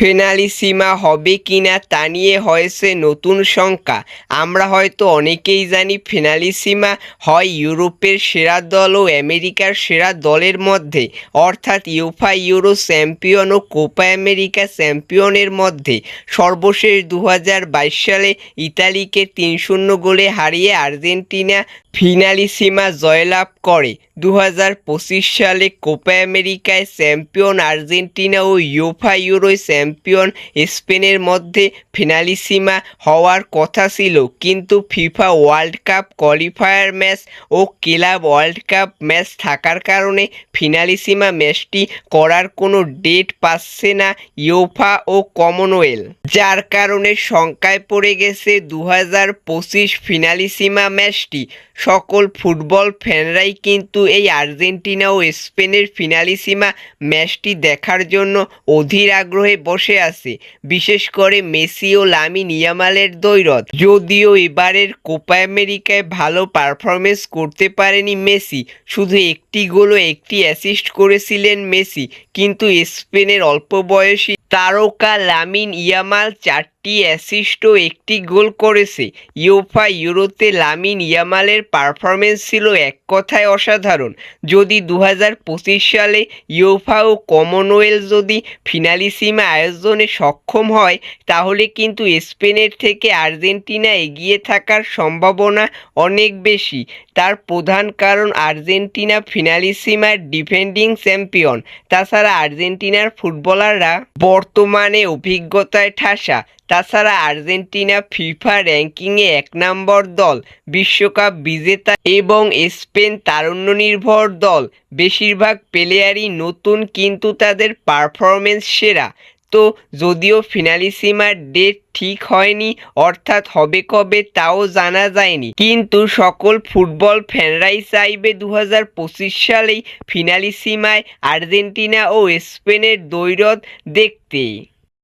ফেনালিসিমা হবে কিনা তা নিয়ে হয়েছে নতুন শঙ্কা। আমরা হয়তো অনেকেই জানি ফেনালিসিমা হয় ইউরোপের সেরা দল ও আমেরিকার সেরা দলের মধ্যে। অর্থাৎ ইউফা ইউরো চ্যাম্পিয়ন ও কোপা আমেরিকা চ্যাম্পিয়নের মধ্যে। সর্বশেষ দু হাজার বাইশ সালে ইতালিকে তিন শূন্য গোলে হারিয়ে আর্জেন্টিনা ফিনালিসিমা জয়লাভ করে। দু হাজার পঁচিশ সালে কোপা আমেরিকায় চ্যাম্পিয়ন আর্জেন্টিনা ও ইউফা ইউরো চ্যাম্পিয়ন স্পেনের মধ্যে ফিনালিসিমা হওয়ার কথা ছিল। কিন্তু FIFA world cup qualifier match ও ক্লাব ওয়ার্ল্ড কাপ ম্যাচ থাকার কারণে ফিনালিসিমা ম্যাচটি করার কোনো ডেট পাচ্ছে না ইউফা ও কমনওয়েলথ। যার কারণে শঙ্কায় পড়ে গেছে দু হাজার পঁচিশ ফিনালিসিমা ম্যাচটি। সকল ফুটবল ফ্যানরাই কিন্তু এই আর্জেন্টিনা ও স্পেনের ফিনালিসিমা ম্যাচটি দেখার জন্য অধীর আগ্রহে বসে আছে, বিশেষ করে মেসি ও লামিন ইয়ামালের দৈরত যদিও এবারের কোপা আমেরিকায় ভালো পারফরমেন্স করতে পারেনি মেসি, শুধু একটি গোল ও একটি অ্যাসিস্ট করেছিলেন মেসি, কিন্তু স্পেনের অল্প বয়সী তারকা লামিন ইয়ামাল চারটি অ্যাসিস্ট ও একটি গোল করেছে। ইউফা ইউরোতে লামিন ইয়ামালের পারফরমেন্স ছিল এক কথায় অসাধারণ। যদি দু হাজার পঁচিশ সালে ইউফা ও কমনওয়েলথ যদি ফিনালিসিমা আয়োজনে সক্ষম হয়, তাহলে কিন্তু স্পেনের থেকে আর্জেন্টিনা এগিয়ে থাকার সম্ভাবনা অনেক বেশি। তার প্রধান কারণ আর্জেন্টিনা ফিনালিসিমার ডিফেন্ডিং চ্যাম্পিয়ন তাছাড়া আর্জেন্টিনার ফুটবলাররা বর্তমানে অভিজ্ঞতায় ঠাসা। তাছাড়া আর্জেন্টিনা ফিফা র্যাঙ্কিংয়ে এক নম্বর দল, বিশ্বকাপ বিজেতা এবং স্পেন তারুণ্য নির্ভর দল। বেশিরভাগ প্লেয়ারই নতুন কিন্তু তাদের পারফরমেন্স সেরা। তো যদিও ফিনালিসিমার ডেট ঠিক হয়নি, অর্থাৎ হবে কবে তাও জানা যায়নি। কিন্তু সকল ফুটবল ফ্যানরাই চাইবে দু হাজার পঁচিশ সালেই ফিনালিসিমায় আর্জেন্টিনা ও স্পেনের দ্বৈরথ দেখতে।